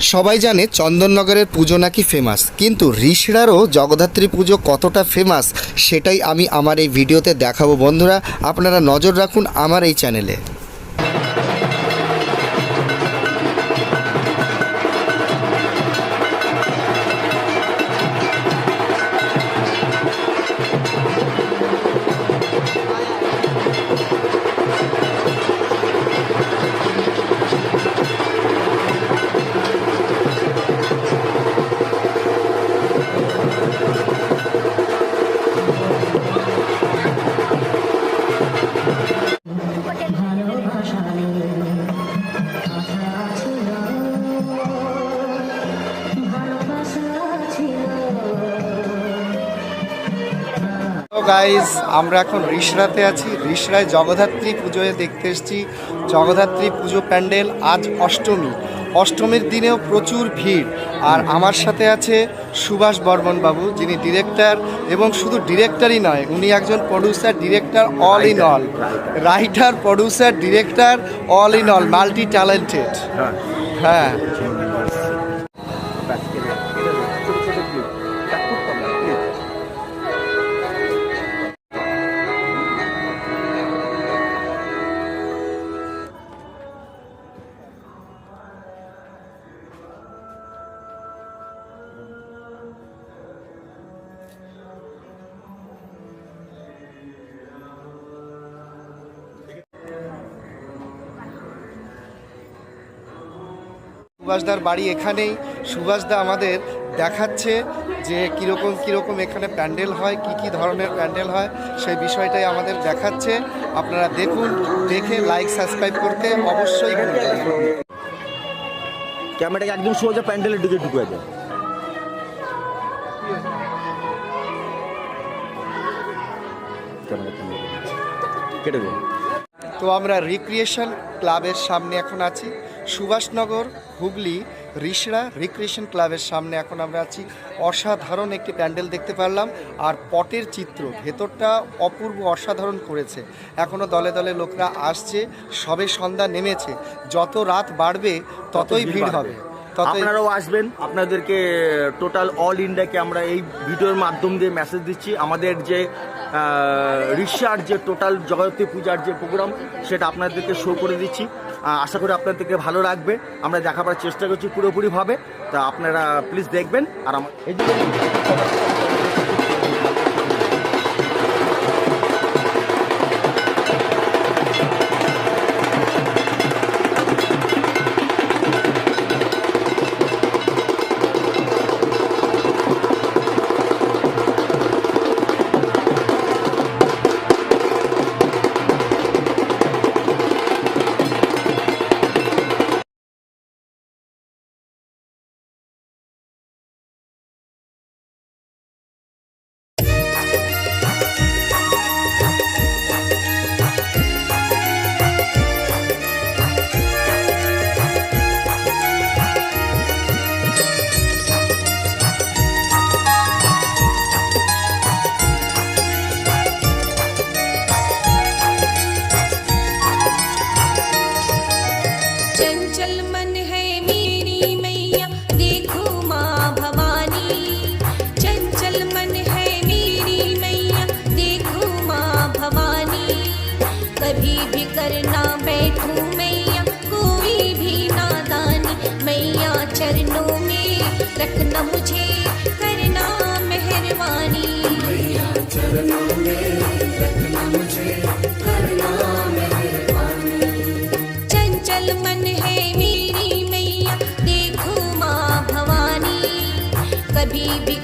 সবাই জানে চন্দননগরের পুজো নাকি ফেমাস কিন্তু ঋষিরারও জগদ্ধাত্রী পুজো কতটা ফেমাস সেটাই আমি আমার এই ভিডিওতে দেখাবো। বন্ধুরা, আপনারা নজর রাখুন আমার এই চ্যানেলে গাইজ আমরা এখন রিষড়াতে আছি। রিষড়ায় জগদ্ধাত্রী পুজোয় দেখতে এসেছি। জগদ্ধাত্রী পুজো প্যান্ডেল আজ অষ্টমী। অষ্টমীর দিনেও প্রচুর ভিড়। আর আমার সাথে আছে সুভাষ বর্মন বাবু যিনি ডিরেক্টর এবং শুধু ডিরেক্টরই নয় উনি একজন producer director all in all writer producer director all in all multi talented হ্যাঁ। সুভাষদার বাড়ি এখানেই। সুভাষদা আমাদের দেখাচ্ছে যে কীরকম কীরকম এখানে প্যান্ডেল হয় কি কি ধরনের প্যান্ডেল হয় সেই বিষয়টাই আমাদের দেখাচ্ছে। আপনারা দেখুন দেখে লাইক সাবস্ক্রাইব করতে অবশ্যই। ক্যামেরাটাকে একদম সোজা প্যান্ডেলের দিকে ঢুকে যায় তো আমরা রিক্রিয়েশন ক্লাবের সামনে এখন আছি। সুভাষনগর হুগলি রিসড়া রিক্রিয়েশন ক্লাবের সামনে এখন আমরা আছি। অসাধারণ একটি প্যান্ডেল দেখতে পারলাম আর পটের চিত্র ভেতরটা অপূর্ব অসাধারণ করেছে। এখনও দলে দলে লোকরা আসছে সবে সন্ধ্যা নেমেছে। যত রাত বাড়বে ততই ভিড় হবে। আপনারাও আসবেন আপনাদেরকে টোটাল অল ইন্ডিয়াকে আমরা এই ভিডিওর মাধ্যম দিয়ে মেসেজ দিচ্ছি। আমাদের যে রিসার যে টোটাল জগতী পূজার যে প্রোগ্রাম সেটা আপনাদেরকে শো করে দিচ্ছি। আশা করি আপনাদেরকে ভালো লাগবে। আমরা দেখাবার চেষ্টা করছি পুরোপুরিভাবে। তা আপনারা প্লিজ দেখবেন আর আমার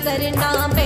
करना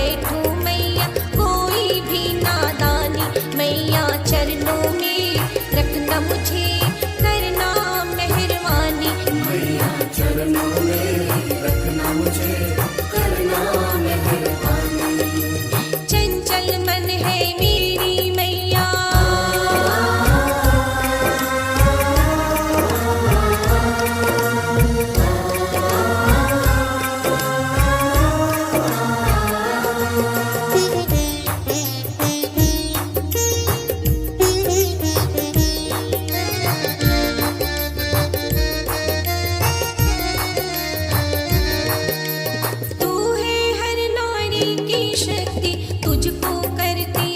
की शक्ति तुझको करती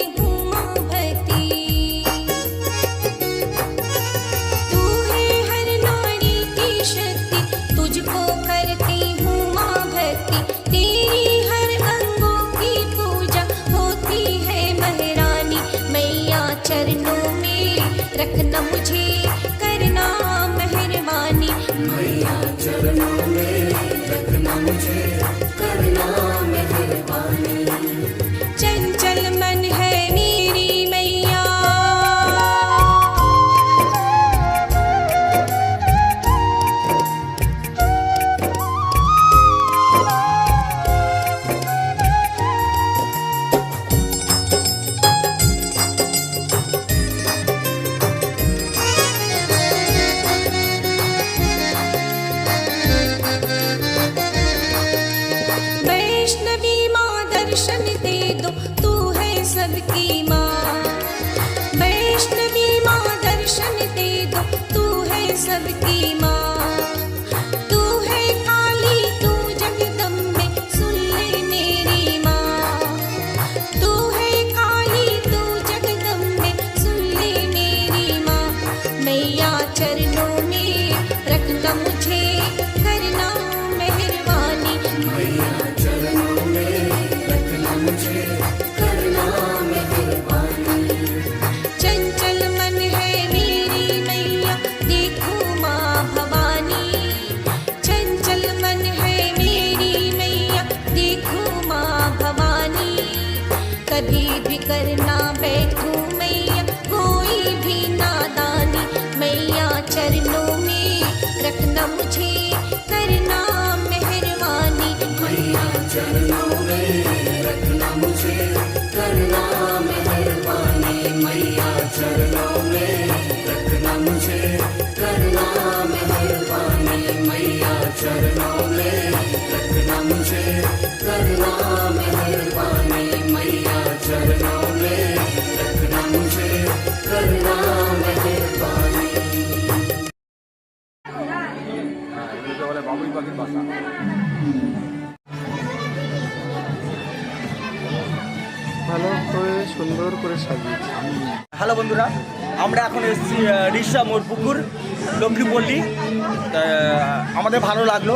আমাদের ভালো লাগল।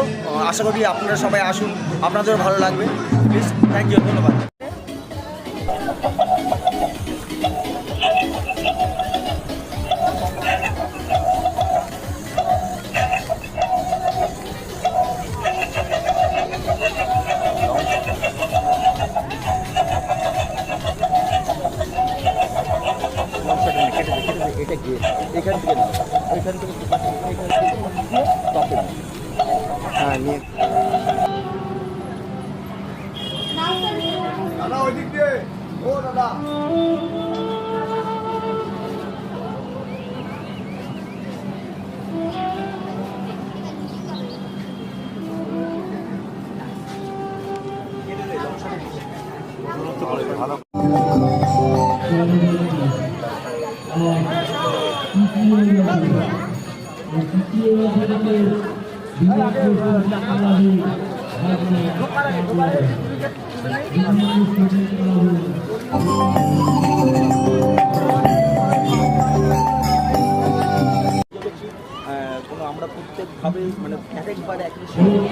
আশা করি আপনারা সবাই আসুন। আপনাদেরও ভালো লাগবে। প্লিজ থ্যাংক ইউ ধন্যবাদ। আমরা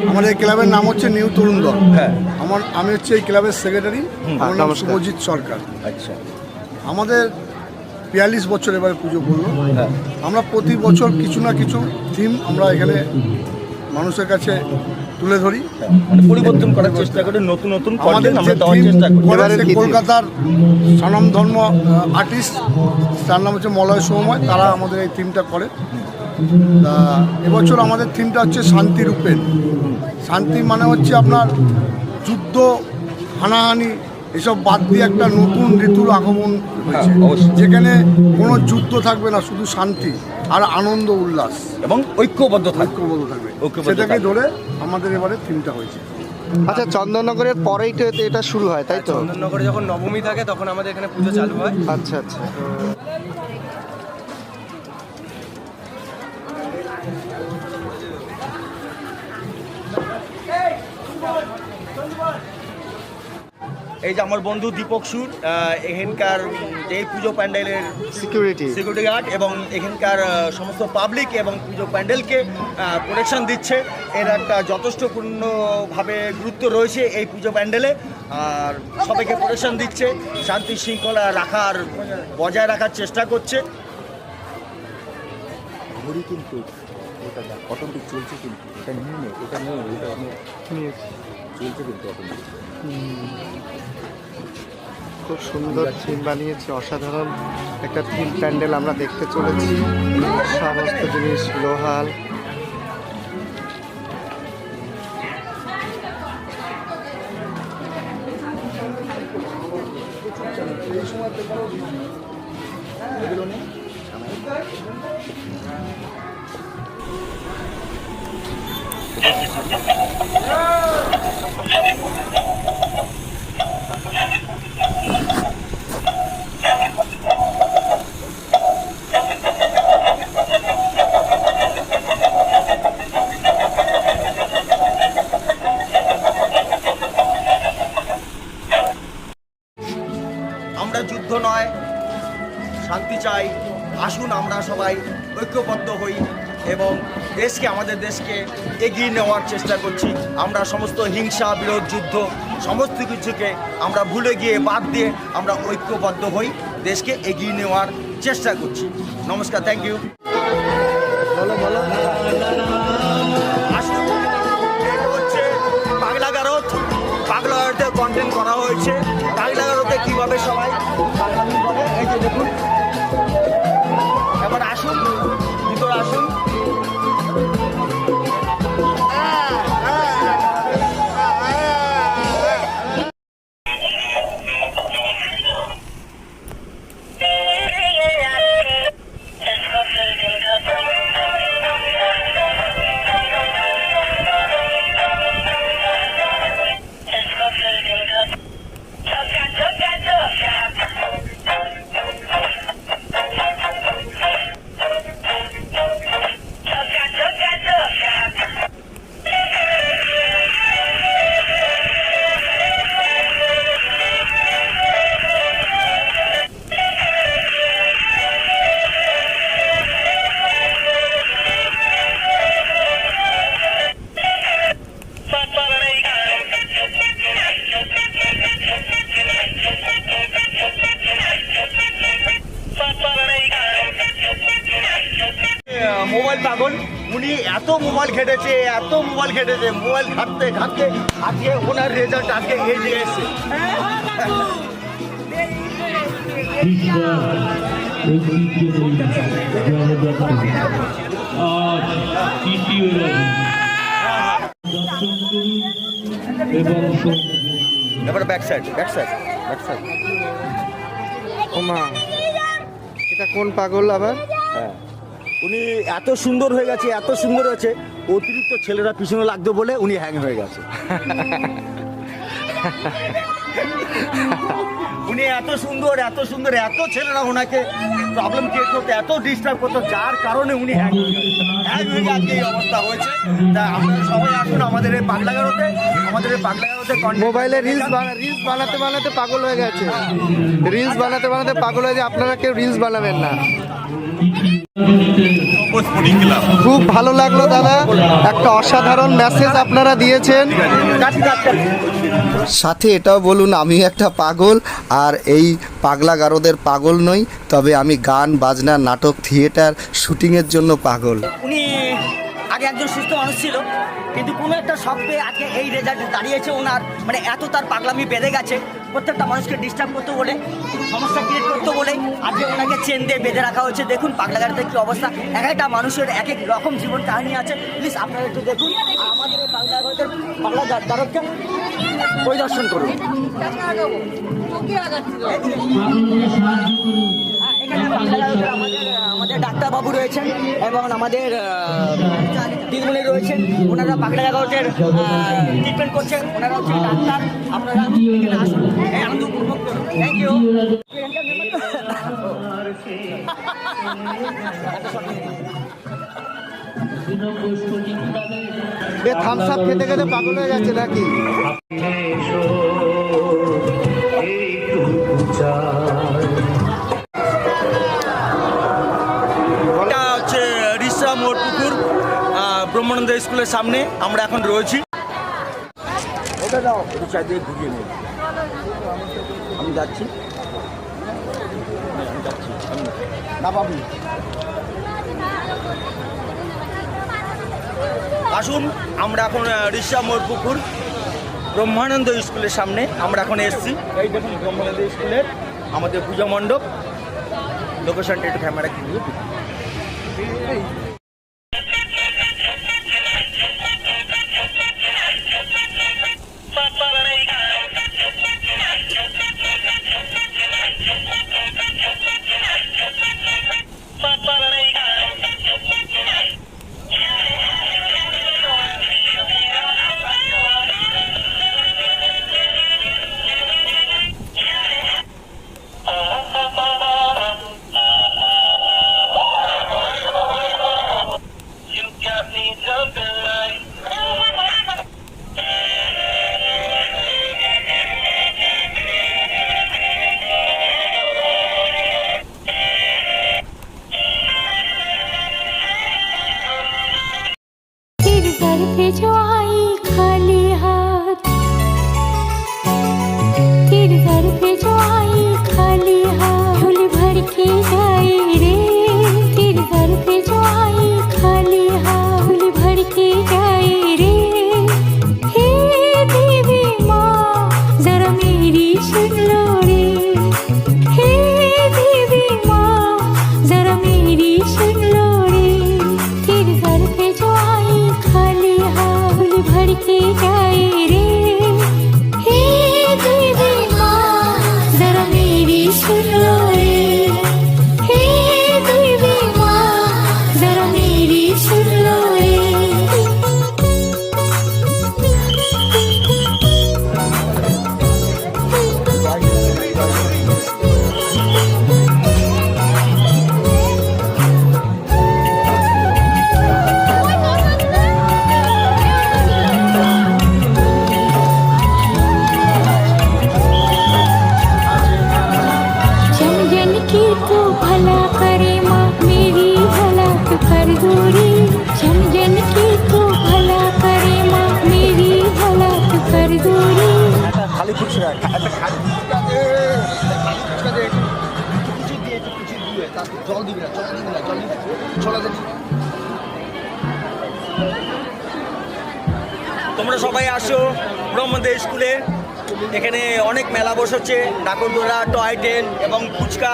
আমাদের এই ক্লাবের নাম হচ্ছে নিউ তরুণ দল। হ্যাঁ। আমার আমি হচ্ছে এই ক্লাবের সেক্রেটারি আমার নাম। শুভজিৎ সরকার। আচ্ছা। আমাদের বিয়াল্লিশ বছর এবারে পুজো করল আমরা প্রতি বছর কিছু না কিছু থিম আমরা এখানে মানুষের কাছে তুলে ধরি। মানে পরিবর্তন করার চেষ্টা করে নতুন নতুন আমাদের? কলকাতার সনাম ধর্ম আর্টিস্ট তার নাম হচ্ছে মলয় সৌময় তারা আমাদের এই থিমটা করে। তা এবছর আমাদের থিমটা হচ্ছে শান্তি রূপেন শান্তি মানে হচ্ছে আপনার যুদ্ধ হানাহানি এসব বাদ দিয়ে একটা নতুন ঋতুর আগমন হয়েছে। হ্যাঁ, যেখানে কোনো যুদ্ধ থাকবে না শুধু শান্তি আর আনন্দ উল্লাস। এবং ঐক্যবদ্ধ ঐক্যবদ্ধ থাকবে। সেটাকে ধরে আমাদের এবারে থিমটা হয়েছে। আচ্ছা চন্দননগরের পরেই তো এটা শুরু হয় তাই তো? চন্দননগরে যখন নবমী থাকে তখন আমাদের এখানে পুজো চালু হয়। আচ্ছা আচ্ছা। এই যে আমার বন্ধু দীপক সুর এখানকার যে পুজো প্যান্ডেলের সিকিউরিটি সিকিউরিটি গার্ড এবং এখানকার সমস্ত পাবলিক এবং পুজো প্যান্ডেলকে প্রোটেকশন দিচ্ছে। এর একটা যথেষ্টপূর্ণভাবে গুরুত্ব রয়েছে এই পুজো প্যান্ডেলে। আর সবাইকে প্রোটেকশন দিচ্ছে শান্তি শৃঙ্খলা রাখার বজায় রাখার চেষ্টা করছে। ঘড়ি কিন্তু অটোমেটিক চলছে কিন্তু এটা নিয়ে নে এটা নিয়ে এটা নিয়ে চলছে কিন্তু অটোমেটিক খুব সুন্দর থিম বানিয়েছে অসাধারণ একটা থিম প্যান্ডেল আমরা দেখতে চলেছি। সমস্ত জিনিস লোহাল। আমরা যুদ্ধ নয়, শান্তি চাই। আসুন আমরা সবাই ঐক্যবদ্ধ হই এবং দেশকে, আমাদের দেশকে এগিয়ে নেওয়ার চেষ্টা করছি। আমরা সমস্ত হিংসা, বিরোধ, যুদ্ধ সমস্ত কিছুকে আমরা ভুলে গিয়ে বাদ দিয়ে আমরা ঐক্যবদ্ধ হই দেশকে এগিয়ে নেওয়ার চেষ্টা করছি। নমস্কার থ্যাংক ইউ বলো বলো। হচ্ছে পাগলা গারদ। পাগলা কন্টেন্ট করা হয়েছে। পাগলাগারতে কীভাবে সবাই আজকে ওনার রেজাল্ট আজকে এই যে এসছে। আজ তৃতীয় রানী দর্শন করুন এবং শুনুন। এবার ব্যাক ব্যাক ব্যাক এটা কোন পাগল আবার? হ্যাঁ। উনি এত সুন্দর হয়ে গেছে, এত সুন্দর হয়েছে। অতিরিক্ত ছেলেরা পিছনে লাগতো বলে উনি হ্যাং হয়ে গেছে। উনি এত সুন্দর এত সুন্দর এত ছেলেরা ওনাকে প্রবলেম ক্রিয়েট করতে এত ডিস্টার্ব করতো যার কারণে উনি হ্যাং হ্যাং হয়ে আজকে এই অবস্থা হয়েছে। তা আপনারা সবাই আসুন আমাদের এই পাগলাগারোতে আমাদের এই পাগলাগারোতে মোবাইলে রিলস রিলস বানাতে বানাতে পাগল হয়ে গেছে। রিলস বানাতে বানাতে পাগল হয়ে যায় আপনারা কেউ রিলস বানাবেন না। খুব ভালো লাগল দাদা। একটা অসাধারণ মেসেজ আপনারা দিয়েছেন। সাথে এটাও বলুন আমি একটা পাগল আর এই পাগলা গারদের পাগল নই তবে আমি গান বাজনা নাটক থিয়েটার শুটিংয়ের জন্য পাগল। উনি আগে একজন সুস্থ মানুষ ছিল কিন্তু কোনো একটা শখ পেয়ে আজকে এই রেজাল্ট দাঁড়িয়েছে ওনার। মানে এত তার পাগলামি বেড়ে গেছে প্রত্যেকটা মানুষকে ডিস্টার্ব করতে বলে সমস্যা ক্রিয়েট করতে বলে আজকে ওনাকে চেন দিয়ে বেঁধে রাখা হয়েছে। দেখুন পাগলা পাগলাগাড়িতে কী অবস্থা। এক একটা মানুষের এক এক রকম জীবন কাহিনী আছে। প্লিজ আপনারা একটু দেখুন আমাদের এই পাগলাগাড়িতে পাগলা পরিদর্শন করুন। আমাদের আমাদের ডাক্তারবাবু রয়েছেন এবং আমাদের দিদিমণি রয়েছেন। ওনারা পাগলা গাগটের ট্রিটমেন্ট করছেন। ওনারা হচ্ছে ডাক্তার। আপনারা এখানে আসুন। আনন্দ উপভোগ করুন। থ্যাংক ইউ থামস আপ খেতে খেতে পাগল হয়ে যাচ্ছে নাকি? স্কুলের সামনে আমরা এখন রয়েছি। আমি যাচ্ছি। আসুন আমরা এখন ঋষা মোরপুকুর ব্রহ্মানন্দ স্কুলের সামনে আমরা এখন এসেছি। এই দেখুন ব্রহ্মানন্দ স্কুলের আমাদের পূজা মণ্ডপ। লোকেশনটা একটু ক্যামেরা ঘুরিয়ে মেলা বসেছে নাকরদোলা টয় ট্রেন এবং ফুচকা।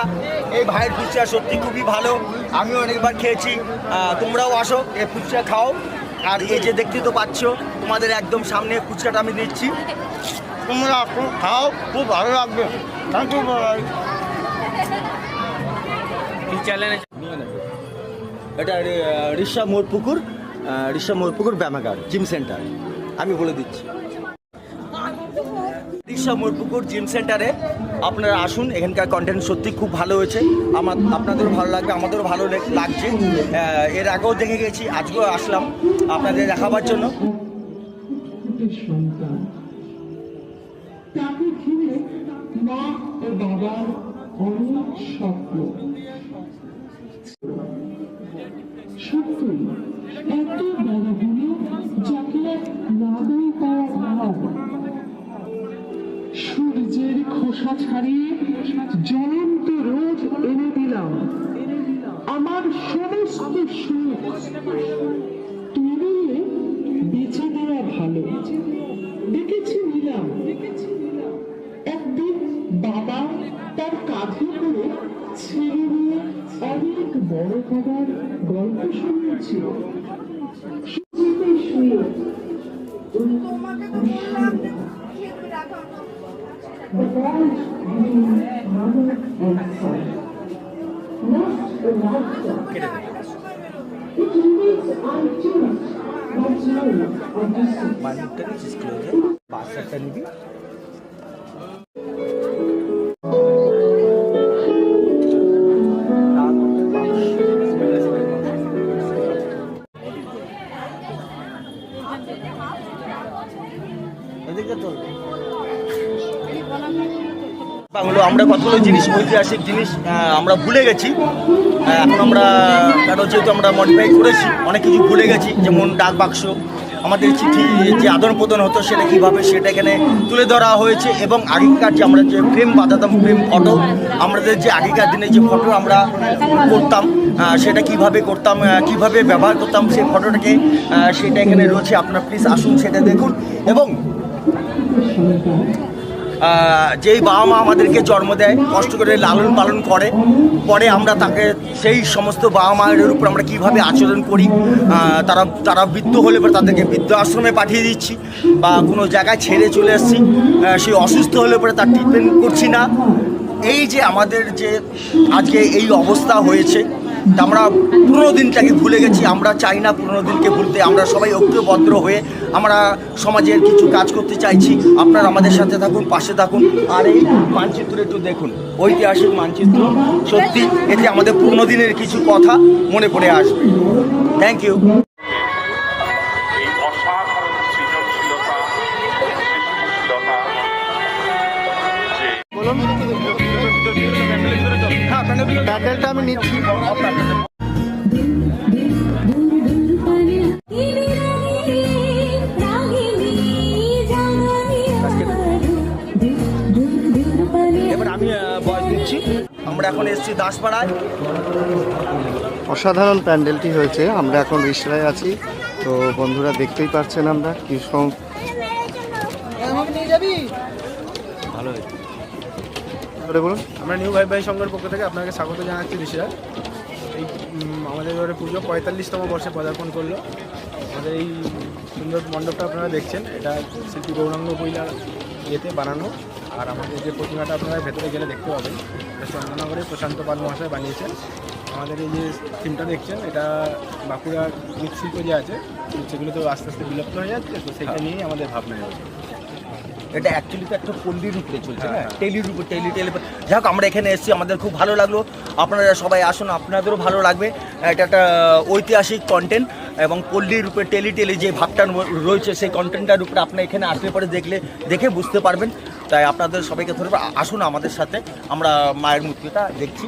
এই ভাইয়ের ফুচকা সত্যি খুবই ভালো। আমিও অনেকবার খেয়েছি। তোমরাও আসো এই ফুচকা খাও। আর এই যে দেখতে তো পাচ্ছ তোমাদের একদম সামনে ফুচকাটা আমি দিচ্ছি। তোমরা খাও খুব ভালো লাগবে। থ্যাংক ইউ এটা রিসা মোড় পুকুর রিসা মোড় পুকুর ব্যায়ামাগার জিম সেন্টার আমি বলে দিচ্ছি। রিসা মোড়পুকুর জিম সেন্টারে আপনারা আসুন, এখানকার কন্টেন্ট সত্যি খুব ভালো হয়েছে। আমার আপনাদেরও ভালো লাগবে, আমাদেরও ভালো লাগছে। এর আগেও দেখে গেছি, আজকেও আসলাম আপনাদের দেখাবার জন্য। সত্যি, এত খোসা ছাড়িয়ে জ্বলন্ত রোদ এনে দিলাম। আমার সমস্ত সুখ বললে বেঁচে দেওয়া ভালো। দেখেছি নিলাম একদিন বাবা তার কাঁধে করে ছেলে নিয়ে অনেক বড় হবার গল্প শুনিয়েছিল। শুয়ে বিষণ্ণ the parents being mother and son. Not the lifestyle. It remains unchanged, but known or distant. আমরা কতগুলো জিনিস, ঐতিহাসিক জিনিস আমরা ভুলে গেছি। এখন আমরা, কারণ যেহেতু আমরা মডিফাই করেছি, অনেক কিছু ভুলে গেছি, যেমন ডাক বাক্স, আমাদের চিঠি, যে আদান প্রদান হতো সেটা কীভাবে, সেটা এখানে তুলে ধরা হয়েছে, এবং আগেকার যে আমরা যে ফ্রেম বাঁধাতাম ফ্রেম ফটো আমাদের যে আগেকার দিনে যে ফটো আমরা করতাম সেটা কীভাবে করতাম কীভাবে ব্যবহার করতাম, সেই ফটোটাকে সেটা এখানে রয়েছে। আপনার প্লিজ আসুন, সেটা দেখুন, এবং যেই বাবা মা আমাদেরকে জন্ম দেয়, কষ্ট করে লালন পালন করে, পরে আমরা তাকে সেই সমস্ত বাবা মায়ের উপর আমরা কীভাবে আচরণ করি তারা তারা বৃদ্ধ হলে পরে তাদেরকে বৃদ্ধ আশ্রমে পাঠিয়ে দিচ্ছি, বা কোনো জায়গায় ছেড়ে চলে এসেছি সেই অসুস্থ হলে পরে তার ট্রিটমেন্ট করছি না। এই যে আমাদের যে আজকে এই অবস্থা হয়েছে আমরা পুরনো দিনটাকে ভুলে গেছি, আমরা চাই না পুরনো দিনকে ভুলতে, আমরা সবাই ঐক্যবদ্ধ হয়ে আমরা সমাজের কিছু কাজ করতে চাইছি। আপনারা আমাদের সাথে থাকুন, পাশে থাকুন, আর এই মানচিত্র একটু দেখুন, ঐতিহাসিক মানচিত্র, সত্যি এতে আমাদের পুরনো দিনের কিছু কথা মনে পড়ে আসবে। থ্যাংক ইউ প্যান্ডেলটা আমি নিচ্ছি। এবার আমি বয়স দিচ্ছি। আমরা এখন এসেছি দাসপাড়ায়। অসাধারণ প্যান্ডেলটি হয়েছে। আমরা এখন রিসরায় আছি। তো বন্ধুরা দেখতেই পাচ্ছেন আমরা কি সম ভালো বলুন। আমরা নিউ ভাই ভাই সংঘের পক্ষ থেকে আপনাকে স্বাগত জানাচ্ছি ঋষিরা এই আমাদের এবারে পুজো পঁয়তাল্লিশতম বর্ষে পদার্পণ করল। আমাদের এই সুন্দর মণ্ডপটা আপনারা দেখছেন। এটা শিল্পী গৌরাঙ্গ বইলার ইয়েতে বানানো। আর আমাদের যে প্রতিমাটা আপনারা ভেতরে গেলে দেখতে পাবেন এটা চন্দননগরের প্রশান্ত পাল মহাশয় বানিয়েছেন। আমাদের এই যে থিমটা দেখছেন এটা বাঁকুড়ার মৃৎশিল্প যে আছে সেগুলো তো আস্তে আস্তে বিলুপ্ত হয়ে যাচ্ছে তো সেটা নিয়েই আমাদের ভাবনা রয়েছে। এটা অ্যাকচুয়ালি তো একটা পল্লীর উপরে চলছে না। টেলির উপর টেলি টেলি যাই হোক আমরা এখানে এসেছি আমাদের খুব ভালো লাগল। আপনারা সবাই আসুন আপনাদেরও ভালো লাগবে। এটা একটা ঐতিহাসিক কন্টেন্ট এবং পল্লীর উপরে টেলি টেলি যে ভাবটা রয়েছে সেই কন্টেন্টটার উপরে আপনি এখানে আসলে পরে দেখলে দেখে বুঝতে পারবেন। তাই আপনাদের সবাইকে ধরে আসুন আমাদের সাথে। আমরা মায়ের মূর্তিটা দেখছি।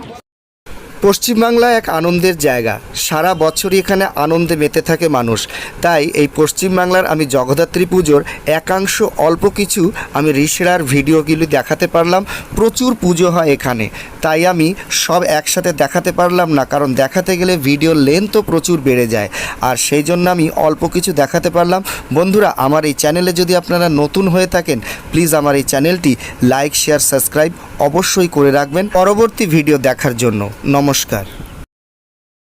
পশ্চিমবাংলা এক আনন্দের জায়গা। সারা বছরই এখানে আনন্দে মেতে থাকে মানুষ। তাই এই পশ্চিমবাংলার আমি জগদ্ধাত্রী পুজোর একাংশ অল্প কিছু আমি রিসেরার ভিডিওগুলি দেখাতে পারলাম। প্রচুর পুজো হয় এখানে। তাই আমি সব একসাথে দেখাতে পারলাম না, কারণ দেখাতে গেলে ভিডিও লেন্থও প্রচুর বেড়ে যায়। আর সেই জন্য আমি অল্প কিছু দেখাতে পারলাম। বন্ধুরা, আমার এই চ্যানেলে যদি আপনারা নতুন হয়ে থাকেন প্লিজ আমার এই চ্যানেলটি লাইক শেয়ার সাবস্ক্রাইব অবশ্যই করে রাখবেন। পরবর্তী ভিডিও দেখার জন্য। buscar